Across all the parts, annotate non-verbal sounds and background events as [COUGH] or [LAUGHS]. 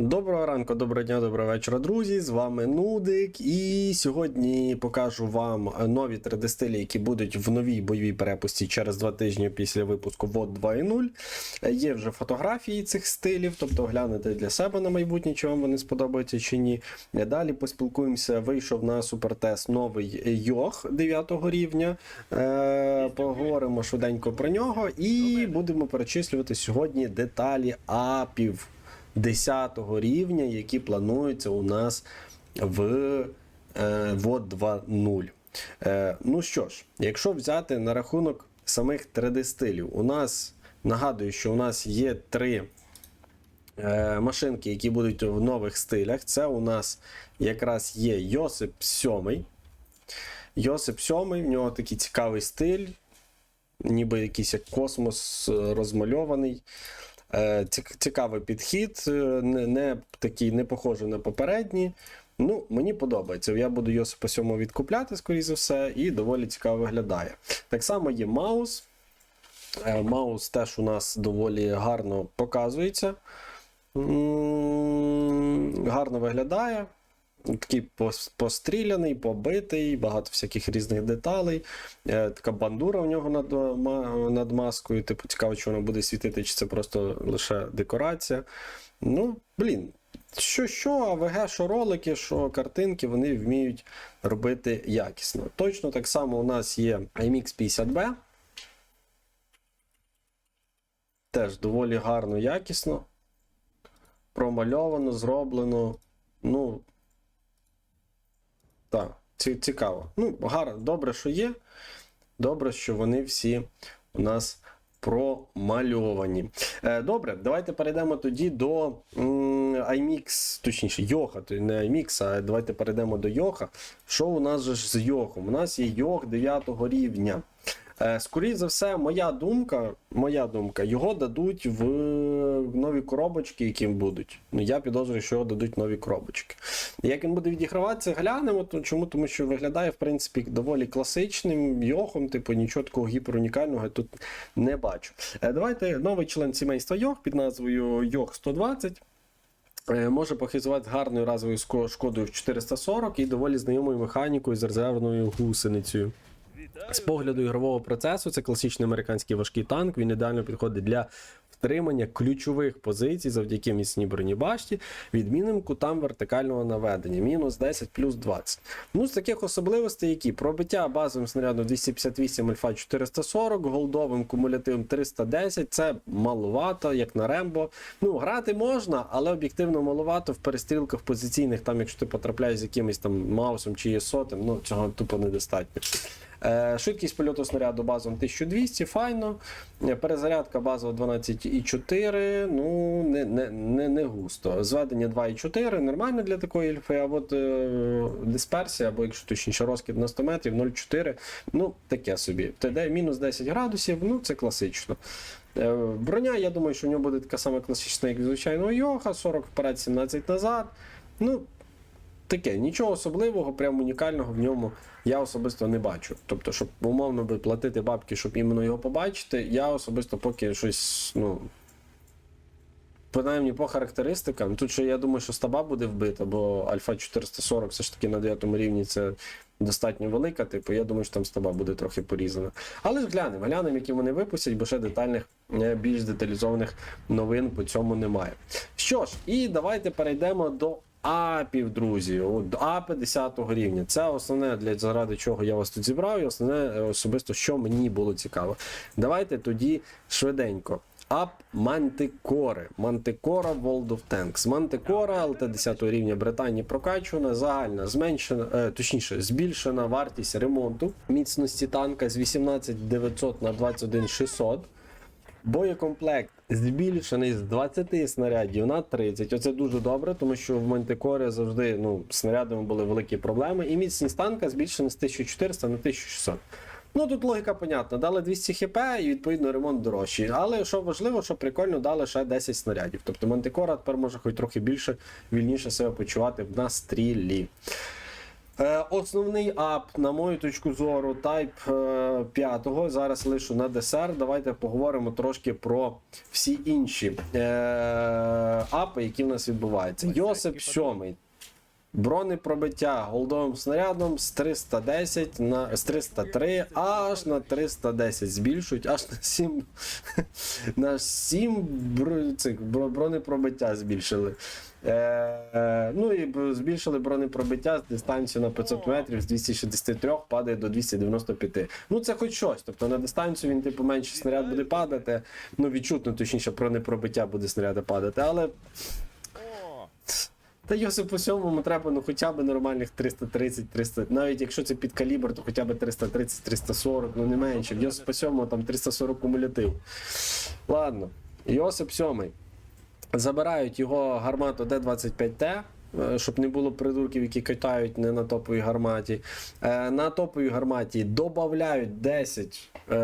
Доброго ранку, доброго дня, доброго вечора, друзі. З вами Нудик. І сьогодні покажу вам нові 3D-стилі, які будуть в новій бойовій перепусті через два тижні після випуску VOD 2.0. Є вже фотографії цих стилів, тобто глянете для себе на майбутнє, чи вам вони сподобаються чи ні. Далі поспілкуємося. Вийшов на супертест новий Йох 9 рівня. Е, Поговоримо швиденько про нього і будемо перечислювати сьогодні деталі апів. 10 рівня, які плануються у нас в е, VOD 2.0. Е, ну що ж, якщо взяти на рахунок самих 3D-стилів, у нас нагадую, що у нас є три е, машинки, які будуть в нових стилях. Це у нас якраз є Йосип 7. Йосип 7, в нього такий цікавий стиль, ніби якийсь як космос розмальований. Е, цік- Цікавий підхід, е, не, не такий не похожий на попередні. Ну, мені подобається. Я буду Йосипа 7 відкупляти, скоріше за все, і доволі цікаво виглядає. Так само є Маус. Е, Маус теж у нас доволі гарно показується. Гарно виглядає. Такий пос- постріляний, побитий, багато всяких різних деталей. Е, така бандура в нього над, над маскою. Типу, цікаво, чи вона буде світити, чи це просто лише декорація. Ну, блін, що, що, АВГ, що ролики, що картинки, вони вміють робити якісно. Точно так само у нас є IMX 50B. Теж доволі гарно, якісно. Промальовано, зроблено. Ну, так, ці- цікаво. Ну, гарно, добре, що є. Добре, що вони всі у нас промальовані. Е, добре, давайте перейдемо тоді до iMix, точніше, Йоха, то не iMix, а давайте перейдемо до Йоха. Що у нас же з Йохом? У нас є Йох 9 рівня. Е, Скоріше за все, моя думка, моя думка, його дадуть в нові коробочки, які будуть. Ну, я підозрюю, що його дадуть нові коробочки. Як він буде відіграватися, глянемо. Чому? Тому що виглядає, в принципі, доволі класичним йохом, типу, нічого такого гіперунікального я тут не бачу. Е, Давайте новий член сімейства Йох під назвою Йох 120. Е, Може похизувати гарною разовою шкодою в 440 і доволі знайомою механікою з резервною гусеницею. З погляду ігрового процесу це класичний американський важкий танк. Він ідеально підходить для втримання ключових позицій завдяки міцній бронебашті, відмінним кутам вертикального наведення, мінус 10 плюс 20. Ну, з таких особливостей, які пробиття базовим снарядом 258 альфа 440, голдовим кумулятивом 310, це маловато, як на Рембо. Ну, грати можна, але об'єктивно маловато в перестрілках позиційних, там, якщо ти потрапляєш з якимось там маусом чи єсотом, ну цього тупо недостатньо. Е, Швидкість польоту снаряду базовим 1200, файно. Е, Перезарядка базова 12,4, ну не, не, не, не густо. Зведення 2,4 нормально для такої ельфи, а от е, дисперсія, або якщо точніше розкид на 100 метрів 0,4, ну таке собі. ТД мінус 10 градусів, ну це класично. Е, Броня, я думаю, що у нього буде така сама класична, як звичайного Йоха, 40 вперед, 17 назад. Ну, таке, нічого особливого, прям унікального в ньому я особисто не бачу. Тобто, щоб умовно би платити бабки, щоб іменно його побачити, я особисто поки щось, ну. Принаймні по характеристикам. Тут ще я думаю, що стаба буде вбита, бо Альфа 440 все ж таки на 9 рівні це достатньо велика. Типу, я думаю, що там стаба буде трохи порізана. Але ж глянемо, глянемо, які вони випустять, бо ще детальних, е, більш деталізованих новин по цьому немає. Що ж, і давайте перейдемо до апів, друзі. Апи 10 рівня. Це основне, для заради чого я вас тут зібрав, і основне е, особисто, що мені було цікаво. Давайте тоді швиденько. Ап Мантикори. Мантикора World of Tanks. Мантикора ЛТ 10 рівня Британії прокачувана, загальна зменшена, е, точніше, збільшена вартість ремонту міцності танка з 18900 на 21600. Боєкомплект збільшений з 20 снарядів на 30. Оце дуже добре, тому що в Мантикорі завжди ну, снарядами були великі проблеми. І міцність танка збільшена з 1400 на 1600. Ну тут логіка понятна. Дали 200 хп і відповідно ремонт дорожчий. Але що важливо, що прикольно дали ще 10 снарядів. Тобто Мантикора тепер може хоч трохи більше вільніше себе почувати на стрілі. Е, основний ап, на мою точку зору, Type е, 5. Зараз лишу на десерт. Давайте поговоримо трошки про всі інші е, апи, які в нас відбуваються. Йосип 7. Бронепробиття голдовим снарядом з 310 на з 303 аж на 310 збільшують, аж на 7 [LAUGHS] на 7 бро- цих бронепробиття збільшили. Е, е, ну і збільшили бронепробиття з дистанцію на 500 метрів з 263 падає до 295. Ну це хоч щось. Тобто на дистанцію він типу менше снаряд буде падати. Ну відчутно, точніше, бронепробиття буде снаряди падати, але та Йосипу сьомому треба ну хоча б нормальних 330, 300, навіть якщо це під калібр, то хоча б 330, 340, ну не менше. В Йосипа сьомого там 340 кумулятив. Ладно, Йосип сьомий. Забирають його гармату Д-25Т, е, щоб не було придурків, які катають не на топовій гарматі. Е, На топовій гарматі додають 10 е,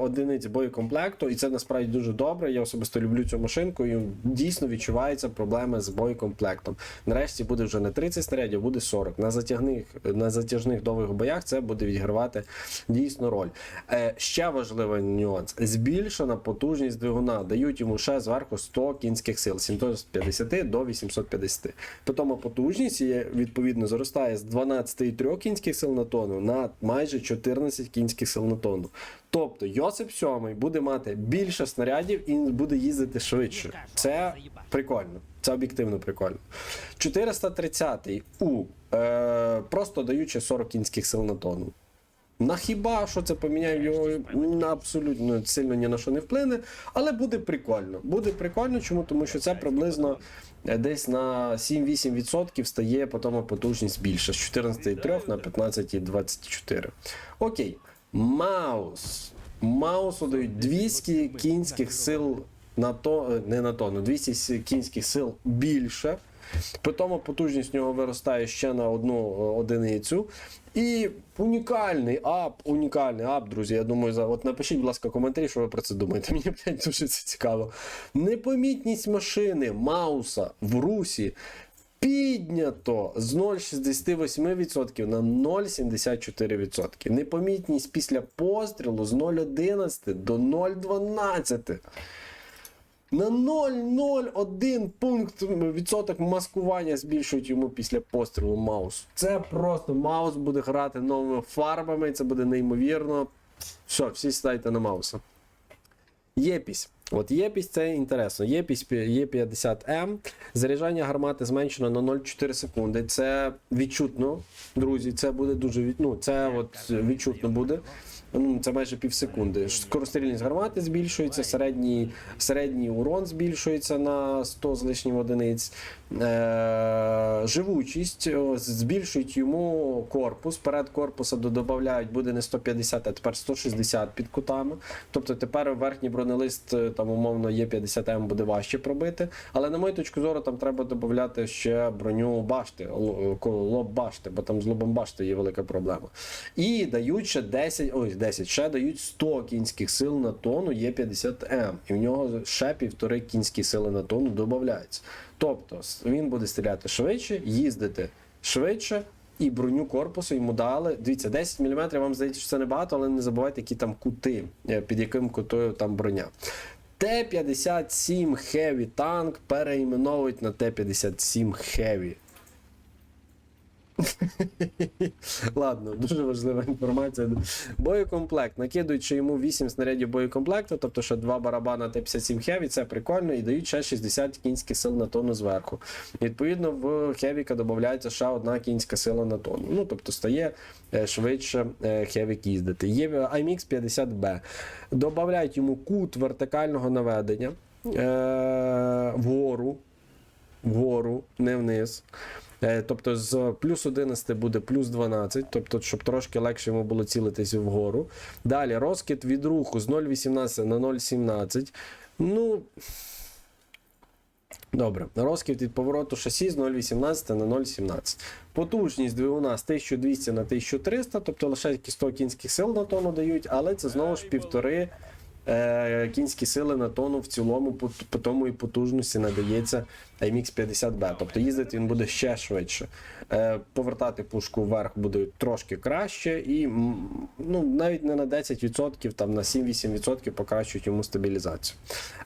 одиниць боєкомплекту, і це насправді дуже добре. Я особисто люблю цю машинку, і дійсно відчуваються проблеми з боєкомплектом. Нарешті буде вже не 30 снарядів, буде 40. На затяжних, на затяжних довгих боях це буде відігравати дійсно роль. Е, ще важливий нюанс: збільшена потужність двигуна. Дають йому ще зверху 100 кінських сил, 750 до 850. Потім потужність є, відповідно зростає з 12,3 кінських сил на тонну на майже 14 кінських сил на тонну. Тобто Йосип 7 буде мати більше снарядів і буде їздити швидше. Це прикольно. Це об'єктивно прикольно. 430-й У. Е, просто даючи 40 кінських сил на тонну. На хіба що це поміняє його на абсолютно сильно ні на що не вплине, але буде прикольно. Буде прикольно, чому? Тому що це приблизно е, десь на 7-8% стає потім потужність більше з 14,3 на 15,24. Окей. Маус. Маусу дають 200 кінських сил на то, е, не на тонну, 200 кінських сил більше. Потім потужність нього виростає ще на одну е, одиницю. І унікальний ап, унікальний ап, друзі. Я думаю, за от напишіть, будь ласка, коментарі, що ви про це думаєте. Мені блядь, дуже це цікаво. Непомітність машини Мауса в русі піднято з 0,68% на 0,74%. Непомітність після пострілу з 0,11 до 0,12. На 0,01 пункт відсоток маскування збільшують йому після пострілу маус. Це просто маус буде грати новими фарбами, це буде неймовірно. Все, всі сідайте на мауса. Єпісь. От Єпісь це інтересно. Єпісь Є50М. Заряджання гармати зменшено на 0,4 секунди. Це відчутно, друзі. Це буде дуже від... ну, це от відчутно буде. Ну, Це майже пів секунди. Скорострільність гармати збільшується, середній, середній урон збільшується на 100 з лишнім одиниць. Е, живучість збільшують йому корпус. Перед корпуса додають буде не 150, а тепер 160 під кутами. Тобто тепер верхній бронелист е, там умовно є 50М буде важче пробити. Але на мою точку зору там треба додати ще броню башти, лоб башти, бо там з лобом башти є велика проблема. І дають ще 10, ой, 10, ще дають 100 кінських сил на тонну є 50М. І в нього ще півтори кінські сили на тонну додаються. Тобто він буде стріляти швидше, їздити швидше. І броню корпусу йому дали. Дивіться, 10 мм, вам здається, що це небагато, але не забувайте, які там кути, е, під яким кутою там броня. Т-57 Heavy танк переіменовують на Т-57 Heavy. [LAUGHS] Ладно, дуже важлива інформація. Боєкомплект. Накидують йому 8 снарядів боєкомплекту, тобто що два барабана Т-57 Heavy, це прикольно, і дають ще 60 кінських сил на тонну зверху. Відповідно, в Хевіка додається ще одна кінська сила на тонну. Ну, тобто стає е, швидше е, Хевік їздити. Є IMX 50B. Додають йому кут вертикального наведення е, вгору вгору, не вниз. Е, Тобто з плюс 11 буде плюс 12, тобто, щоб трошки легше йому було цілитися вгору. Далі розкид від руху з 0,18 на 0,17. Ну. Добре, розкид від повороту шасі з 0,18 на 0,17. Потужність двигуна з 1200 на 1300, тобто лише тільки 100 кінських сил на тонну дають, але це знову ж півтори кінські сили на тону в цілому по, по тому і потужності надається IMX 50B. Тобто їздити він буде ще швидше. Е, повертати пушку вверх буде трошки краще, і ну, навіть не на 10%, там на 7-8% покращують йому стабілізацію.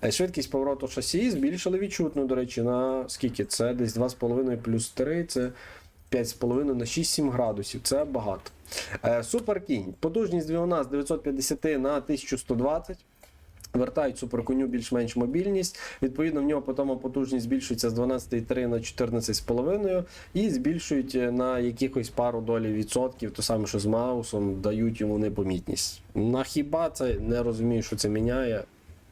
Е, швидкість повороту шасі збільшили відчутно, до речі, на скільки? Це десь 2,5 плюс 3, це 5,5 на 6-7 градусів. Це багато. Е, Суперкінь. Потужність двигуна з 950 на 1120. Вертають суперконю більш-менш мобільність. Відповідно, в нього потім потужність збільшується з 12,3 на 14,5 і збільшують е, на якихось пару долі відсотків, то саме, що з Маусом, дають йому непомітність. На хіба це не розумію, що це міняє.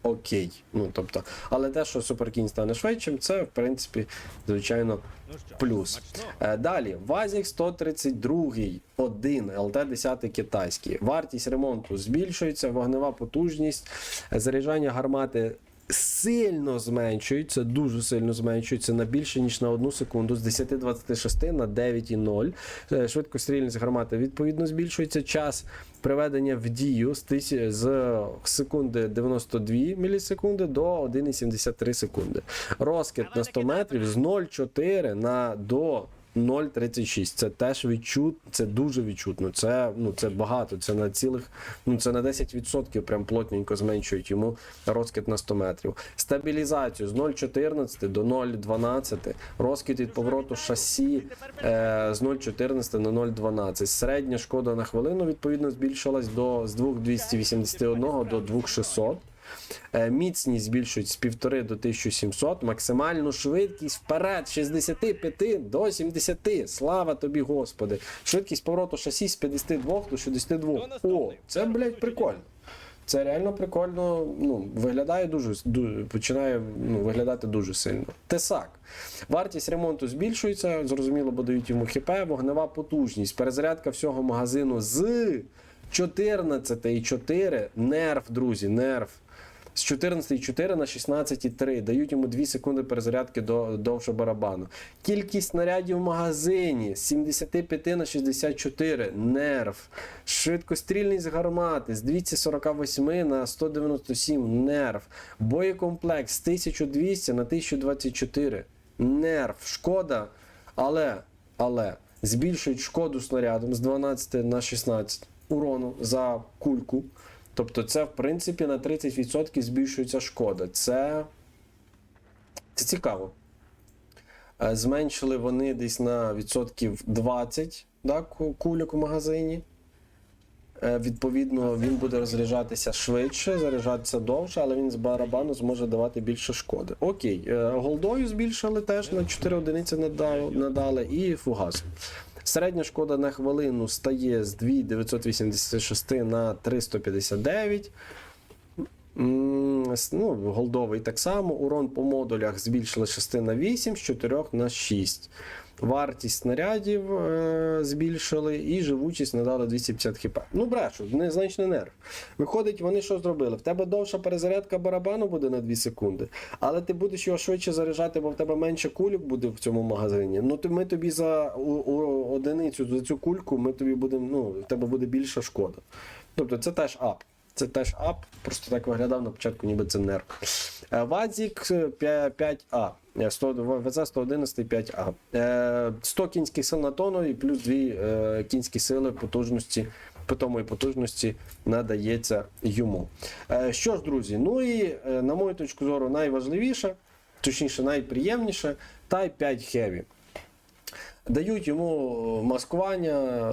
Окей. Ну, тобто, але те, що суперкінь стане швидшим, це в принципі, звичайно, Ну плюс. Е, Далі, Вазік 132, 1, ЛТ-10 китайський. Вартість ремонту збільшується, вогнева потужність, заряджання гармати сильно зменшується, дуже сильно зменшується на більше, ніж на 1 секунду, з 10,26 на 9,0. Е, Швидкострільність гармати відповідно збільшується. Час приведення в дію з, секунди 92 мілісекунди до 1,73 секунди. Розкид на 100 метрів з 0,4 на до 0,36. Це теж відчут, це дуже відчутно. Це ну це багато. Це на цілих, ну це на 10% прям плотненько зменшують йому розкид на 100 метрів. Стабілізацію з 0,14 до 0,12. Розкид від повороту шасі е, з 0,14 на 0,12. Середня шкода на хвилину відповідно збільшилась до з 2,281 до 2,600. Е, Міцність збільшують з 1,5 до 1700, максимальну швидкість вперед з 65 до 70. Слава тобі, Господи. Швидкість повороту шасі з 52 до 62. О, це, блядь, прикольно. Це реально прикольно. Ну, виглядає дуже, дуже починає ну, виглядати дуже сильно. Тесак. Вартість ремонту збільшується, зрозуміло, бо дають йому хп, вогнева потужність. Перезарядка всього магазину з 14,4. Нерв, друзі, нерв. З 14,4 на 16,3. Дають йому 2 секунди перезарядки до довше барабану. Кількість снарядів в магазині з 75 на 64. Нерв. Швидкострільність гармати з 248 на 197. Нерв. Боєкомплект з 1200 на 1024. Нерв. Шкода. Але, але збільшують шкоду снарядом з 12 на 16 урону за кульку. Тобто, це, в принципі, на 30% збільшується шкода. Це, це цікаво. Е, Зменшили вони десь на відсотків 20 да, кульок у магазині. Е, Відповідно, він буде розряджатися швидше, заряджатися довше, але він з барабану зможе давати більше шкоди. Окей, е, голдою збільшили теж на 4 одиниці надали, надали і фугас. Середня шкода на хвилину стає з 2,986 на 359. Ну, голдовий так само. Урон по модулях збільшили з 6 на 8, з 4 на 6. Вартість снарядів е, збільшили і живучість надали 250 хп. Ну, брешу, незначний нерв. Виходить, вони що зробили? В тебе довша перезарядка барабану буде на 2 секунди, але ти будеш його швидше заряджати, бо в тебе менше кульок буде в цьому магазині. Ну, то ми тобі за у, у одиницю за цю кульку ми тобі будемо, ну, в тебе буде більша шкода. Тобто це теж ап. Це теж ап, просто так виглядав на початку, ніби це нерв. Е, Вазік е, 5А. Е, 100 ВЗ 111 5А. Е, 100 кінських сил на тонну і плюс 2 е, кінські сили потужності, питомої потужності надається йому. Що ж, друзі, ну і на мою точку зору, найважливіше, точніше, найприємніше, Type 5 Heavy. Дають йому маскування.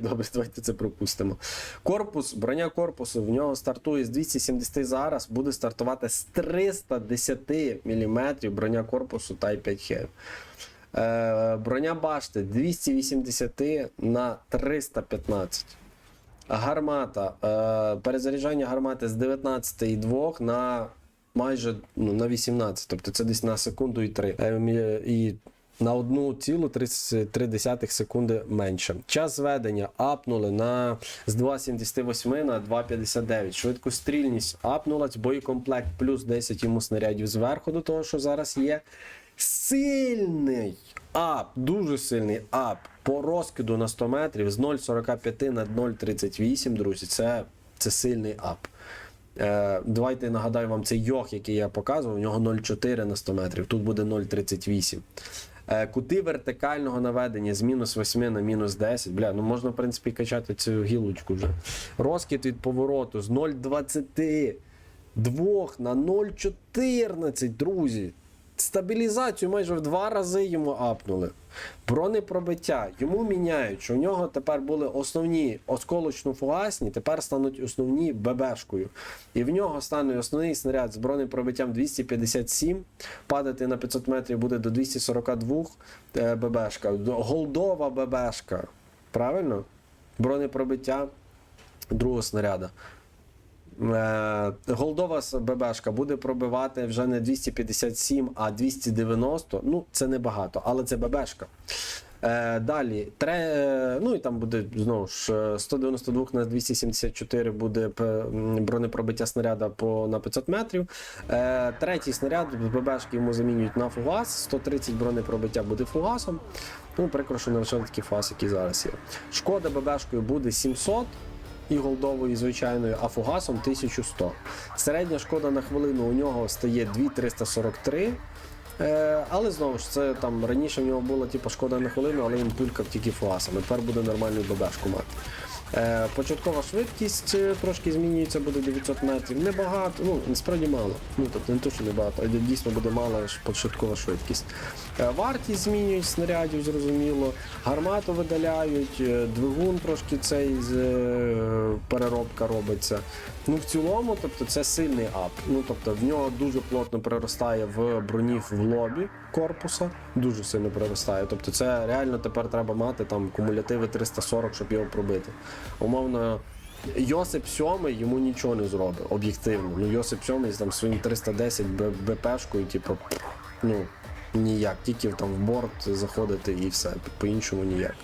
Добре, давайте це пропустимо. Корпус, броня корпусу в нього стартує з 270 зараз, буде стартувати з 310 мм броня корпусу Type 5 Heavy. Е, броня башти 280 на 315. Гармата. Е, перезаряджання гармати з 19,2 на майже ну, на 18. Тобто це десь на секунду і 3. Е, і на 1,33 секунди менше. Час зведення апнули на з 2,78 на 2,59. Швидкострільність апнулась, боєкомплект плюс 10 йому снарядів зверху до того, що зараз є. Сильний ап, дуже сильний ап по розкиду на 100 метрів з 0,45 на 0,38, друзі. Це, це сильний ап. Е, давайте нагадаю вам цей йог, який я показував, у нього 0,4 на 100 метрів, тут буде 0,38. Е, Кути вертикального наведення з мінус 8 на мінус 10. Бля, ну можна, в принципі, качати цю гілочку вже. Розкид від повороту з 0,20 2 на 0,14, друзі. Стабілізацію майже в два рази йому апнули. Бронепробиття йому міняють, що в нього тепер були основні осколочно-фугасні, тепер стануть основні ББшкою. І в нього стане основний снаряд з бронепробиттям 257. Падати на 500 метрів буде до 242 е, ББшка. Голдова ББшка. Правильно? Бронепробиття другого снаряда. Е, Голдова ББшка буде пробивати вже не 257, а 290. Ну, це небагато, але це ББшка. Е, далі, тре, е, ну і там буде знову ж е, 192 на 274 буде бронепробиття снаряда по, на 500 метрів. Третій снаряд ББшки йому замінюють на фугас. 130 бронепробиття буде фугасом. Ну, прикро, що не лише такий фас, який зараз є. Шкода ББшкою буде 700 і голдовою, звичайною, а фугасом 1100. Середня шкода на хвилину у нього стає 2343. Е, але знову ж це там раніше в нього була типу, шкода на хвилину, але він пулькав тільки фугасами. Тепер буде нормальну ББшку мати. Е, початкова швидкість е, трошки змінюється, буде 900 метрів. Небагато, ну насправді мало. Ну тобто не то, що небагато, а дійсно буде мала початкова швидкість. Вартість змінюють снарядів, зрозуміло. Гармату видаляють, е, двигун трошки цей е, переробка робиться. Ну в цілому, тобто це сильний ап. Ну тобто в нього дуже плотно приростає в броні в лобі корпуса, дуже сильно приростає. Тобто це реально тепер треба мати там кумулятиви 340, щоб його пробити. Умовно. Йосип 7 йому нічого не зробить, об'єктивно. Ну, Йосип 7 там своїм 310 Б- БПшкою, типу, ну, ніяк, тільки там в борт заходити і все, по-іншому ніяк.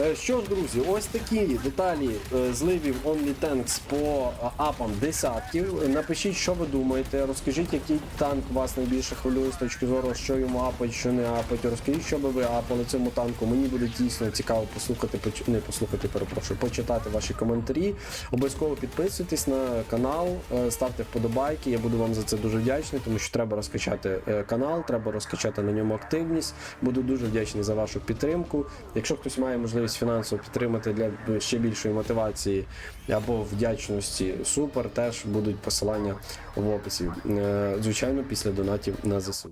Е, Що ж, друзі, ось такі деталі е, зливів OnlyTanks по е, апам десятків. Напишіть, що ви думаєте. Розкажіть, який танк вас найбільше хвилює з точки зору, що йому апать, що не апать. Розкажіть, що би ви апали цьому танку. Мені буде дійсно цікаво послухати, поч- не послухати, перепрошую, почитати ваші коментарі. Обов'язково підписуйтесь на канал, ставте вподобайки. Я буду вам за це дуже вдячний, тому що треба розкачати канал, треба розкачати на ньому активність. Буду дуже вдячний за вашу підтримку. Якщо хтось має можливість фінансово підтримати для ще більшої мотивації або вдячності, супер, теж будуть посилання в описі. Е, Звичайно, після донатів на ЗСУ.